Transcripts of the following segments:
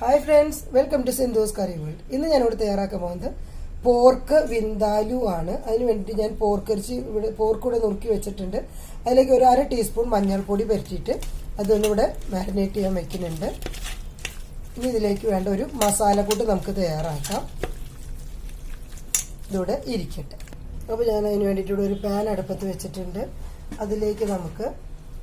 Hi friends welcome to Sindhu's curry world ഇന്ന് ഞാനിവിടെ തയ്യാറാക്കാൻ പോകുന്നത് പോർക്ക് വിന്താലു ആണ്. അതിന് വേണ്ടിയിട്ട് ഞാൻ പോർക്ക് ഇറച്ചി ഇവിടെ പോർക്ക് കൂടെ നുറുക്കി വെച്ചിട്ടുണ്ട്. അതിലേക്ക് ഒരു അര ടീസ്പൂൺ മഞ്ഞൾപ്പൊടി പരത്തിയിട്ട് അതൊന്നിവിടെ മാരിനേറ്റ് ചെയ്യാൻ വെക്കുന്നുണ്ട്. ഇനി ഇതിലേക്ക് വേണ്ട ഒരു മസാലക്കൂട്ട് നമുക്ക് തയ്യാറാക്കാം. ഇതോടെ ഇരിക്കട്ടെ. അപ്പോൾ ഞാൻ അതിന് വേണ്ടിയിട്ട് ഇവിടെ ഒരു പാൻ അടുപ്പത്ത് വെച്ചിട്ടുണ്ട്. അതിലേക്ക് നമുക്ക്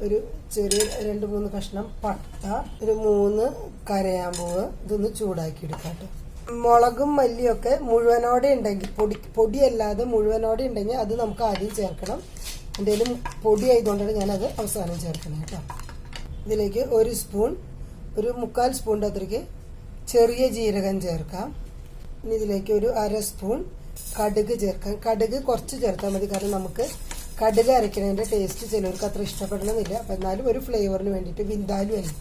ഒരു ചെറിയ രണ്ട് മൂന്ന് കഷ്ണം പട്ട ഒരു മൂന്ന് കരയാമ്പൂവ് ഇതൊന്ന് ചൂടാക്കി എടുക്കാം മുളകും മല്ലിയൊക്കെ മുഴുവനോടെ ഉണ്ടെങ്കിൽ പൊടി പൊടിയല്ലാതെ മുഴുവനോടെ ഉണ്ടെങ്കിൽ അത് നമുക്ക് ആദ്യം ചേർക്കണം. എന്തെങ്കിലും പൊടി ആയതുകൊണ്ടാണ് ഞാനത് അവസാനം ചേർക്കണം കേട്ടോ. ഇതിലേക്ക് ഒരു സ്പൂൺ ഒരു മുക്കാൽ സ്പൂണിന്റെ അത്രയ്ക്ക് ചെറിയ ജീരകം ചേർക്കാം. ഇനി ഇതിലേക്ക് ഒരു അര സ്പൂൺ കടുക് ചേർക്കാം. കടുക് കുറച്ച് ചേർത്താൽ മതി കാരണം നമുക്ക് കടുക് അരയ്ക്കുന്നതിന്റെ ടേസ്റ്റ് ചിലർക്ക് അത്ര ഇഷ്ടപ്പെടണമെന്നില്ല അപ്പം എന്നാലും ഒരു ഫ്ലേവറിന് വേണ്ടിയിട്ട് വിന്താലും അല്ല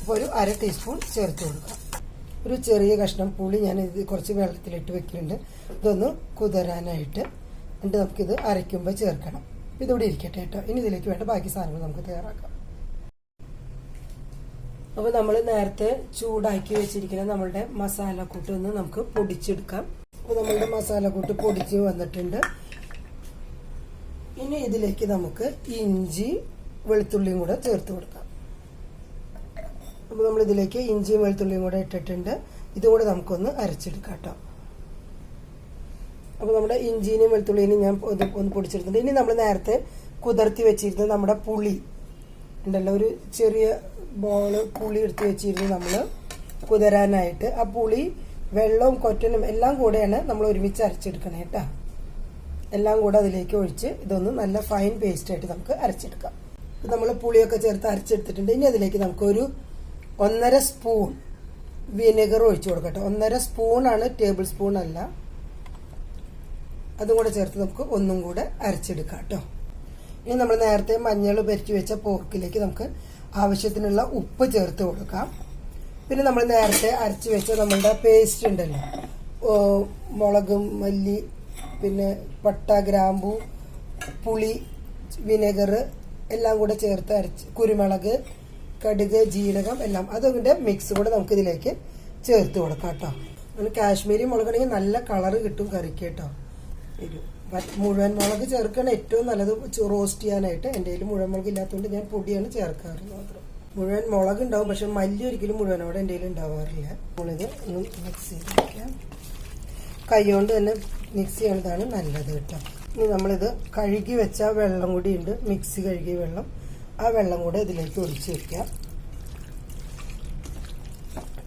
അപ്പോൾ ഒരു അര ടീസ്പൂൺ ചേർത്ത് കൊടുക്കാം. ഒരു ചെറിയ കഷ്ണം പുളി ഞാൻ ഇത് കുറച്ച് വെള്ളത്തിലിട്ട് വെക്കുന്നുണ്ട്. ഇതൊന്ന് കുതിരാനായിട്ട് എന്നിട്ട് നമുക്കിത് അരയ്ക്കുമ്പോൾ ചേർക്കണം. ഇതിവിടെ ഇരിക്കട്ടെ കേട്ടോ. ഇനി ഇതിലേക്ക് വേണ്ട ബാക്കി സാധനങ്ങൾ നമുക്ക് തയ്യാറാക്കാം. അപ്പോൾ നമ്മൾ നേരത്തെ ചൂടാക്കി വെച്ചിരിക്കുന്ന നമ്മളുടെ മസാലക്കൂട്ട് ഒന്ന് നമുക്ക് പൊടിച്ചെടുക്കാം. അപ്പോൾ നമ്മളുടെ മസാലക്കൂട്ട് പൊടിച്ച് വന്നിട്ടുണ്ട്. ഇനി ഇതിലേക്ക് നമുക്ക് ഇഞ്ചി വെളുത്തുള്ളിയും കൂടെ ചേർത്ത് കൊടുക്കാം. അപ്പോൾ നമ്മൾ ഇതിലേക്ക് ഇഞ്ചിയും വെളുത്തുള്ളിയും കൂടെ ഇട്ടിട്ടുണ്ട്. ഇതുകൂടെ നമുക്കൊന്ന് അരച്ചെടുക്കാം കേട്ടോ. അപ്പോൾ നമ്മുടെ ഇഞ്ചിനെയും വെളുത്തുള്ളിനെയും ഞാൻ ഒന്ന് പൊടിച്ചെടുത്തിട്ടുണ്ട്. ഇനി നമ്മൾ നേരത്തെ കുതിർത്തി വെച്ചിരുന്ന നമ്മുടെ പുളി ഉണ്ടല്ലോ ഒരു ചെറിയ ബോൾ പുളി എടുത്ത് വെച്ചിരുന്നു നമ്മൾ കുതിരാനായിട്ട്. ആ പുളി വെള്ളവും കൊറ്റനും എല്ലാം കൂടെയാണ് നമ്മൾ ഒരുമിച്ച് അരച്ചെടുക്കണേ കേട്ടോ. എല്ലാം കൂടെ അതിലേക്ക് ഒഴിച്ച് ഇതൊന്ന് നല്ല ഫൈൻ പേസ്റ്റ് ആയിട്ട് നമുക്ക് അരച്ചെടുക്കാം. നമ്മൾ പുളിയൊക്കെ ചേർത്ത് അരച്ചെടുത്തിട്ടുണ്ട്. ഇനി അതിലേക്ക് നമുക്കൊരു ഒന്നര സ്പൂൺ വിനെഗർ ഒഴിച്ചു കൊടുക്കട്ടെ. ഒന്നര സ്പൂണാണ് ടേബിൾ സ്പൂൺ അല്ല. അതും കൂടെ ചേർത്ത് നമുക്ക് ഒന്നും കൂടെ അരച്ചെടുക്കാം കേട്ടോ. ഇനി നമ്മൾ നേരത്തെ മഞ്ഞൾ പരറ്റി വെച്ച പോർക്കിലേക്ക് നമുക്ക് ആവശ്യത്തിനുള്ള ഉപ്പ് ചേർത്ത് കൊടുക്കാം. പിന്നെ നമ്മൾ നേരത്തെ അരച്ച് വെച്ച നമ്മളുടെ പേസ്റ്റ് ഉണ്ടല്ലോ. മുളകും മല്ലി പിന്നെ പട്ട ഗ്രാമ്പു പുളി വിനെഗർ എല്ലാം കൂടെ ചേർത്ത് അരച്ച് കുരുമുളക് കടുക് ജീരകം എല്ലാം. അതിന്റെ മിക്സ് കൂടെ നമുക്ക് ഇതിലേക്ക് ചേർത്ത് കൊടുക്കാം കേട്ടോ. നമ്മൾ കാശ്മീരി മുളകാണെങ്കിൽ നല്ല കളറ് കിട്ടും കറിക്ക് കേട്ടോ. മുഴുവൻ മുളക് ചേർക്കണ ഏറ്റവും നല്ലത്. റോസ്റ്റ് ചെയ്യാനായിട്ട് എന്റെ കയ്യിൽ മുഴുവൻ മുളക് ഇല്ലാത്തതുകൊണ്ട് ഞാൻ പൊടിയാണ് ചേർക്കാറ് മാത്രം. മുഴുവൻ മുളക് ഉണ്ടാവും പക്ഷെ മല്ലി ഒരിക്കലും മുഴുവനോടെ എന്റെ കയ്യിൽ ഉണ്ടാവാറില്ല. മുളക് ഒന്ന് മിക്സ് ചെയ്ത് കൈ കൊണ്ട് തന്നെ മിക്സ് ചെയ്യുന്നതാണ് നല്ലത് കേട്ടോ. ഇനി നമ്മളിത് കഴുകി വെച്ച വെള്ളം കൂടി ഉണ്ട് മിക്സി കഴുകിയ വെള്ളം. ആ വെള്ളം കൂടെ ഇതിലേക്ക് ഒഴിച്ചു വെക്കാം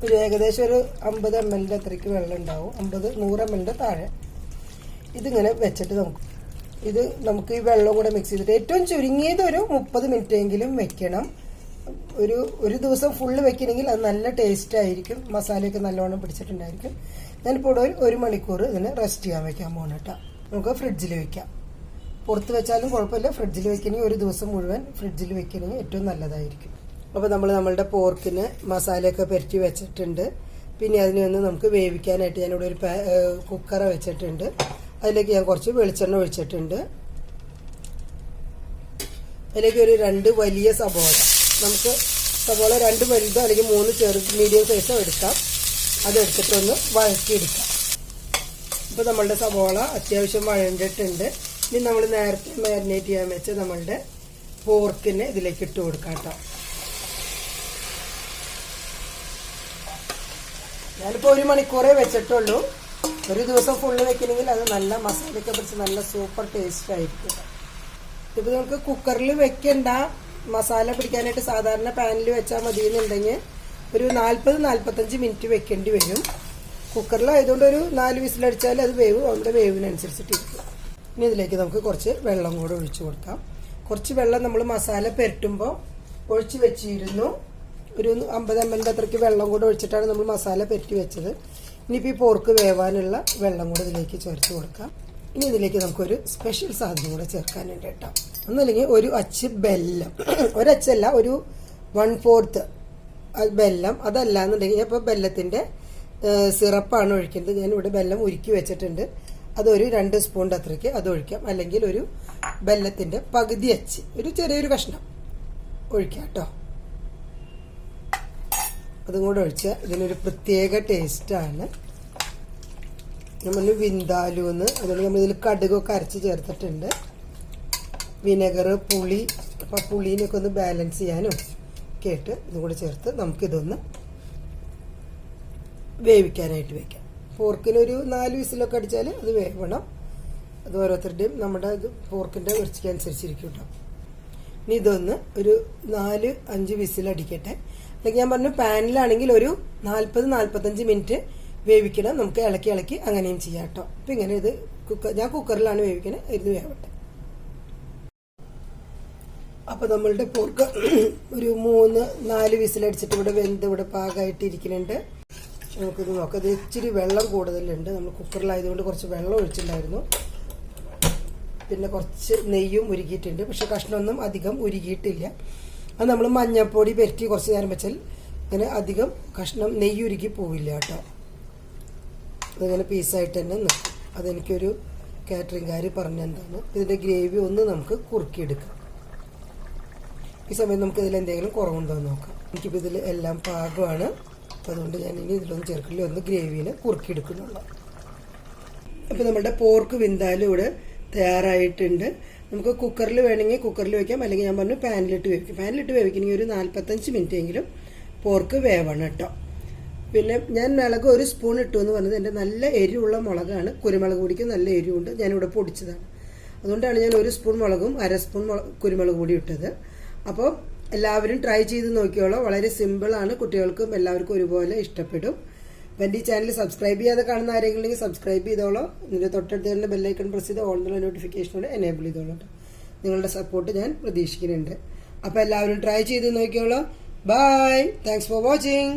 ഒരു ഏകദേശം ഒരു അമ്പത് എം എല്ലിന്റെ അത്രയ്ക്ക് വെള്ളം ഉണ്ടാവും. അമ്പത് നൂറ് എം എല്ലിന്റെ താഴെ. ഇതിങ്ങനെ വെച്ചിട്ട് നമുക്ക് ഇത് നമുക്ക് ഈ വെള്ളം കൂടെ മിക്സ് ചെയ്തിട്ട് ഏറ്റവും ചുരുങ്ങിയത് ഒരു മുപ്പത് മിനിറ്റ് എങ്കിലും വെക്കണം. ഒരു ഒരു ദിവസം ഫുള്ള് വെക്കണമെങ്കിൽ അത് നല്ല ടേസ്റ്റ് ആയിരിക്കും. മസാലയൊക്കെ നല്ലോണം പിടിച്ചിട്ടുണ്ടായിരിക്കും. ഞാനിപ്പോൾ ഇവിടെ ഒരു മണിക്കൂർ ഇതിന് റെസ്റ്റ് ചെയ്യാൻ വെക്കാൻ പോകണം കേട്ടോ നമുക്ക് ഫ്രിഡ്ജിൽ വെക്കാം. പുറത്ത് വെച്ചാലും കുഴപ്പമില്ല. ഫ്രിഡ്ജിൽ വെക്കണമെങ്കിൽ ഒരു ദിവസം മുഴുവൻ ഫ്രിഡ്ജിൽ വെക്കണമെങ്കിൽ ഏറ്റവും നല്ലതായിരിക്കും. അപ്പോൾ നമ്മൾ നമ്മളുടെ പോർക്കിന് മസാലയൊക്കെ പെരട്ടി വെച്ചിട്ടുണ്ട്. പിന്നെ അതിനെ ഒന്ന് നമുക്ക് വേവിക്കാനായിട്ട് ഞാനിവിടെ ഒരു കുക്കറ വെച്ചിട്ടുണ്ട്. അതിലേക്ക് ഞാൻ കുറച്ച് വെളിച്ചെണ്ണ ഒഴിച്ചിട്ടുണ്ട്. അതിലേക്ക് ഒരു രണ്ട് വലിയ സബോള നമുക്ക് സബോള രണ്ട് വലുതോ അല്ലെങ്കിൽ മൂന്ന് ചെറു മീഡിയം സൈസോ എടുക്കാം. അതെടുത്തിട്ടൊന്ന് വഴറ്റിയെടുക്കാം. ഇപ്പോൾ നമ്മളുടെ സവോള അത്യാവശ്യം വഴണ്ടിട്ടുണ്ട്. ഇനി നമ്മൾ നേരത്തെ മാരിനേറ്റ് ചെയ്യാൻ വെച്ച നമ്മളുടെ പോർക്കിനെ ഇതിലേക്ക് ഇട്ട് കൊടുക്കാം കേട്ടോ. ഞാനിപ്പോൾ ഒരു മണിക്കൂറേ വെച്ചിട്ടുള്ളൂ. ഒരു ദിവസം ഫുള്ള് വെക്കണമെങ്കിൽ അത് നല്ല മസാലയൊക്കെ പിടിച്ച് നല്ല സൂപ്പർ ടേസ്റ്റ് ആയിരിക്കും. ഇപ്പോൾ നമുക്ക് കുക്കറിൽ വെക്കണ്ട. മസാല പിടിക്കാനായിട്ട് സാധാരണ പാനിൽ വെച്ചാൽ മതി എന്നുണ്ടെങ്കിൽ ഒരു നാൽപ്പത് നാൽപ്പത്തഞ്ച് മിനിറ്റ് വെക്കേണ്ടി വരും. കുക്കറിലായതുകൊണ്ട് ഒരു നാല് വിസിലടിച്ചാൽ അത് വേവ്. നമ്മുടെ വേവിനനുസരിച്ചിട്ടിരിക്കും. ഇനി ഇതിലേക്ക് നമുക്ക് കുറച്ച് വെള്ളം കൂടെ ഒഴിച്ചു കൊടുക്കാം. കുറച്ച് വെള്ളം നമ്മൾ മസാല പെരട്ടുമ്പോൾ ഒഴിച്ച് വെച്ചിരുന്നു. ഒരു അമ്പത് എം എല്ലിന്റെ അത്രയ്ക്ക് വെള്ളം കൂടെ ഒഴിച്ചിട്ടാണ് നമ്മൾ മസാല പുരട്ടി വെച്ചത്. ഇനിയിപ്പോൾ ഈ പോർക്ക് വേവാനുള്ള വെള്ളം കൂടെ ഇതിലേക്ക് ചേർത്ത് കൊടുക്കാം. ഇനി ഇതിലേക്ക് നമുക്കൊരു സ്പെഷ്യൽ സാധനം കൂടെ ചേർക്കാനുണ്ട് കേട്ടോ. ഒന്നല്ലെങ്കിൽ ഒരു അച്ച് ബെല്ലം. ഒരച്ചല്ല ഒരു വൺ ഫോർത്ത് ബെല്ലം അതല്ല എന്നുണ്ടെങ്കിൽ ഇപ്പോൾ ബെല്ലത്തിന്റെ സിറപ്പാണ് ഒഴിക്കേണ്ടത് ഞാൻ ഇവിടെ ബെല്ലം ഉരുക്കി വെച്ചിട്ടുണ്ട്. അതൊരു രണ്ട് സ്പൂണിന്റെ അത്രയ്ക്ക് അത് ഒഴിക്കാം. അല്ലെങ്കിൽ ഒരു ബെല്ലത്തിന്റെ പകുതി അച്ച്. ഒരു ചെറിയൊരു കഷ്ണം ഒഴിക്കാം കേട്ടോ. അതും കൂടെ ഒഴിച്ചാൽ ഇതിനൊരു പ്രത്യേക ടേസ്റ്റാണ്. നമ്മൾ വിന്താലൂന്ന് അതുകൊണ്ട് നമ്മൾ ഇതിൽ കടുകൊക്കെ അരച്ച് ചേർത്തിട്ടുണ്ട്. വിനെഗർ പുളി. അപ്പം പുളീനൊക്കെ ഒന്ന് ബാലൻസ് ചെയ്യാനും ഒക്കെ ആയിട്ട് ഇതും കൂടി ചേർത്ത് നമുക്കിതൊന്ന് വേവിക്കാനായിട്ട് വെക്കാം. പോർക്കിനൊരു നാല് വിസിലൊക്കെ അടിച്ചാൽ അത് വേവണം. അത് ഓരോരുത്തരുടെയും നമ്മുടെ ഇത് പോർക്കിന്റെ ഇറച്ചിക്ക് അനുസരിച്ചിരിക്കും കേട്ടോ ഇനി ഇതൊന്ന് ഒരു നാല് അഞ്ച് വിസിലടിക്കട്ടെ അല്ലെങ്കിൽ ഞാൻ പറഞ്ഞു പാനിലാണെങ്കിൽ ഒരു നാൽപ്പത് നാൽപ്പത്തഞ്ച് മിനിറ്റ് വേവിക്കണം. നമുക്ക് ഇളക്കി ഇളക്കി അങ്ങനെയും ചെയ്യാം കേട്ടോ അപ്പം ഇങ്ങനെ ഇത് കുക്കർ ഞാൻ കുക്കറിലാണ് വേവിക്കണത് ഇരുന്ന് വേവട്ടെ. അപ്പോൾ നമ്മളുടെ പോർക്ക് ഒരു മൂന്ന് നാല് വിസിലടിച്ചിട്ട് ഇവിടെ വെന്ത് ഇവിടെ പാകമായിട്ട് ഇരിക്കുന്നുണ്ട് നമുക്കിത് നോക്കാം. ഇത് ഇച്ചിരി വെള്ളം കൂടുതലുണ്ട്. നമ്മൾ കുക്കറിലായതുകൊണ്ട് കുറച്ച് വെള്ളം ഒഴിച്ചിട്ടുണ്ടായിരുന്നു. പിന്നെ കുറച്ച് നെയ്യും ഉരുകിയിട്ടുണ്ട് പക്ഷെ കഷ്ണമൊന്നും അധികം ഉരുകിയിട്ടില്ല അത് നമ്മൾ മഞ്ഞൾപ്പൊടി പെരട്ടി കുറച്ച് നേരം വെച്ചാൽ ഇങ്ങനെ അധികം കഷ്ണം നെയ്യ് ഉരുകി പോവില്ല കേട്ടോ. അതിങ്ങനെ പീസായിട്ട് തന്നെ നിൽക്കും. അതെനിക്കൊരു കാറ്ററിംഗുകാർ പറഞ്ഞെന്താണ് ഇതിന്റെ ഗ്രേവി ഒന്ന് നമുക്ക് കുറുക്കിയെടുക്കാം. ഈ സമയം നമുക്ക് ഇതിൽ എന്തെങ്കിലും കുറവുണ്ടോ എന്ന് നോക്കാം. എനിക്കിപ്പോൾ ഇതിൽ എല്ലാം പാകമാണ്. അപ്പോൾ അതുകൊണ്ട് ഞാൻ ഇനി ഇതിലൊന്നും ചേർക്കില്ല. ഒന്ന് ഗ്രേവിയിൽ കുറുക്കിയെടുക്കുന്നുള്ളൂ. അപ്പോൾ നമ്മുടെ പോർക്ക് വിന്താലും ഇവിടെ തയ്യാറായിട്ടുണ്ട്. നമുക്ക് കുക്കറിൽ വേണമെങ്കിൽ കുക്കറിൽ വെക്കാം. അല്ലെങ്കിൽ ഞാൻ പറഞ്ഞു പാനിലിട്ട് വേവിക്കും. പാനിലിട്ട് വേവിക്കണമെങ്കിൽ ഒരു നാൽപ്പത്തഞ്ച് മിനിറ്റ് എങ്കിലും പോർക്ക് വേവണം കേട്ടോ. പിന്നെ ഞാൻ മുളക് ഒരു സ്പൂൺ ഇട്ടു എന്ന് പറഞ്ഞത് എന്റെ നല്ല എരിവുള്ള മുളകാണ്. കുരുമുളക് പൊടിക്ക് നല്ല എരിവുണ്ട്. ഞാനിവിടെ പൊടിച്ചതാണ്. അതുകൊണ്ടാണ് ഞാൻ ഒരു സ്പൂൺ മുളകും അര സ്പൂൺ മുള- കുരുമുളക് പൊടി ഇട്ടത്. അപ്പോൾ എല്ലാവരും ട്രൈ ചെയ്ത് നോക്കിയോളൂ. വളരെ സിമ്പിളാണ് കുട്ടികൾക്കും എല്ലാവർക്കും ഒരുപോലെ ഇഷ്ടപ്പെടും. എന്റെ ഈ ചാനൽ സബ്സ്ക്രൈബ് ചെയ്യാതെ കാണുന്ന ആരെങ്കിലും ഉണ്ടെങ്കിൽ സബ്സ്ക്രൈബ് ചെയ്തോളൂ. ഇതിന്റെ തൊട്ടടുത്ത് തന്നെ ബെല്ലൈക്കൺ പ്രസ് ചെയ്ത് ഓൺലൈൻ നോട്ടിഫിക്കേഷനോട് എനേബിൾ ചെയ്തോളൂ നിങ്ങളുടെ സപ്പോർട്ട് ഞാൻ പ്രതീക്ഷിക്കുന്നുണ്ട്. അപ്പോൾ എല്ലാവരും ട്രൈ ചെയ്ത് നോക്കിയോളൂ. Bye thanks for watching